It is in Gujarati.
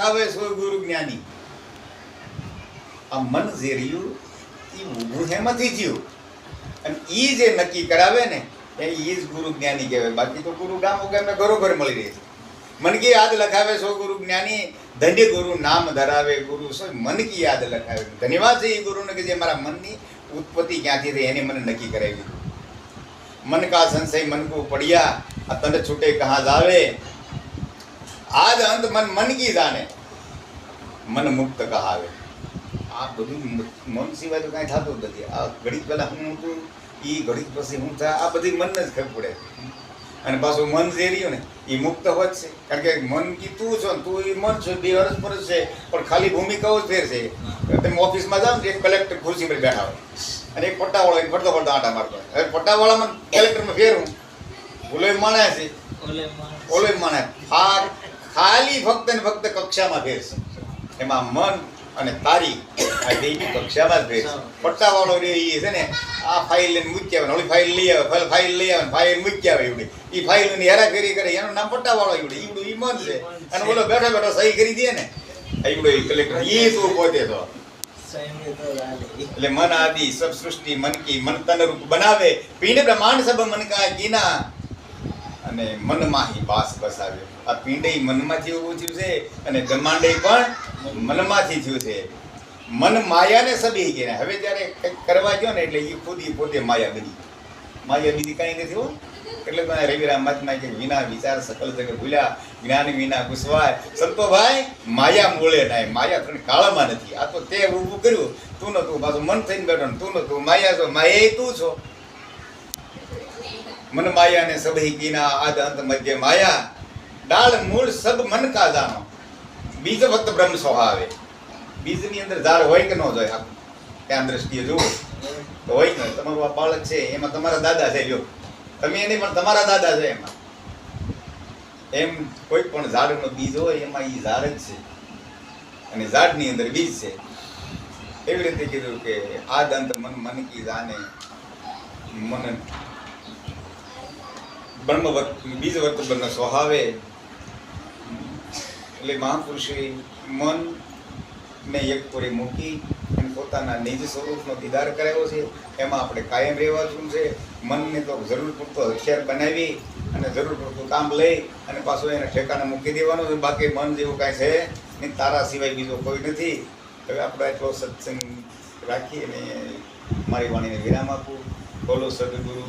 લખાવે સો ગુરુ જ્ઞાની. આ મન જે રહ્યું એ ઊભું હેમાંથી થયું. અને એ જે નક્કી કરાવે ને, એ જ ગુરુ જ્ઞાની કહેવાય. બાકી તો ગુરુ ગામ ગામને ઘરો ઘર મળી રહે છે. મન યાદ લખાવે સો ગુરુ જ્ઞાની? ધન્ય ગુરુ નામ ધરાવે ગુરુ સો મન કી યાદ લખાવે. ધન્યવાદ છે એ ગુરુને કે જે મારા મનની ઉત્પત્તિ ક્યાંથી થઈ એને મને નક્કી કરાવી દીધું. મન કા સંશય મન કો પડ્યા. આ તને છૂટે કહા જાવે. આદ અંત મન મનકી જાણે? મન મુક્ત કહાવે. આ બધું મન સિવાય તો કાંઈ થતું જ નથી. આ ઘડીક પહેલાં હું હતું એ ઘડીક પછી હું થાય આ બધી મનને જ ખબર પડે. અને પાછું મન જે રહ્યું ને એ મુક્ત હોત છે. કારણ કે મન કી તું છો ને તું એ મન છો બે વર્ષ પર છે. પણ ખાલી ભૂમિકાઓ જ ફેર છે. તમે ઓફિસમાં જાઓ ને એક કલેક્ટર ખુરશી પર બેઠા હોય. અને એક પટ્ટાવાળો એક ફરતો ફરતો આટા મારતો હોય. હવે પટ્ટાવાળામાં કલેક્ટરમાં ફેરું ઓલો માણે છે. ઓલો માણે આ ખાલી ફક્ત ને ફક્ત કક્ષામાં છે. એમાં મન અને તારી આ બેની કક્ષામાં જ ફેર છે. પટ્ટાવાળો રે એ છે ને આ ફાઇલ લઈને મૂકી આવે ઓલી ફાઇલ લઈ આવે ફાઇલ ફાઇલ લઈ આવે ફાઇલ મૂકી આવે એવડે. એ ફાઇલની હેરાફેરી કરે એનું નામ પટ્ટાવાળો એવડે એવડું એ મન છે. અને બોલો બેઠો બેઠો સહી કરી દે ને એવડો એ કલેક્ટર એ તું પોતે તો. એટલે મન આદિ સબ સૃષ્ટિ મન કી મન તન રૂપ બનાવે. પીને બ્રહ્માંડ સબ મન કા કીના અને મનમાંથી વાસ બસાવ્યો. આ પિંડે મનમાંથી ઊભું થયું છે અને બ્રહ્માંડે પણ મનમાંથી થયું છે. મન માયાને સદી ગયા. હવે જ્યારે કંઈક કરવા ગયો ને એટલે એ ખુદ પોતે માયા બની માયા બીજી કાંઈ નથી હો. એટલે તમે રવિરામ મહાત્મા કે વિના વિચાર, સકલ જગત ભૂલ્યા, જ્ઞાન વિના કુશવાય સંતો ભાઈ, માયા મૂળે નાય માયા તને કાળમાં નથી. આ તો તે ઊભું કર્યું. તું ન તું. પાછું મન થઈને બેઠો ને તું માયા છો. માયા તું છો. મન માયા ને સભી કીના આદ અંત મધ્ય માયા, ડાળ મૂળ સબ મન કા જાણો બીજ વત બ્રહ્મ સ્વભાવે. બીજની અંદર ઝાડ હોય કે ન હોય? આખું ત્યાં દ્રષ્ટિએ જુઓ. તો હોય ને, તમારું આ બાળક છે, એમાં તમારા દાદા છે જો તમે એને પણ તમારા દાદા છે એમાં. એમ કોઈ પણ ઝાડનો બીજ હોય, એમાં એ ઝાડ જ છે. અને ઝાડની અંદર બીજ છે. એવી રીતે કીધું કે આ દંત મન મન કી જાને, મન બ્રહ્મવત બીજવત બ્રહ્મ સ્વભાવે એટલે મહાપુરુષે મન ને એક કોરે મૂકી અને પોતાના નિજ સ્વરૂપનો દીદાર કરાવ્યો છે. એમાં આપણે કાયમ રહેવાનું છે. મનને તો જરૂર પૂરતો હથિયાર બનાવી અને જરૂર પૂરતું કામ લઈ અને પાછું એને ઠેકાણે મૂકી દેવાનું છે. બાકી મન જેવું કાંઈ છે ને તારા સિવાય બીજો કોઈ નથી. હવે આપણે એટલો સત્સંગ રાખી અને મારી વાણીને વિરામ આપું. બોલો સદગુરુ.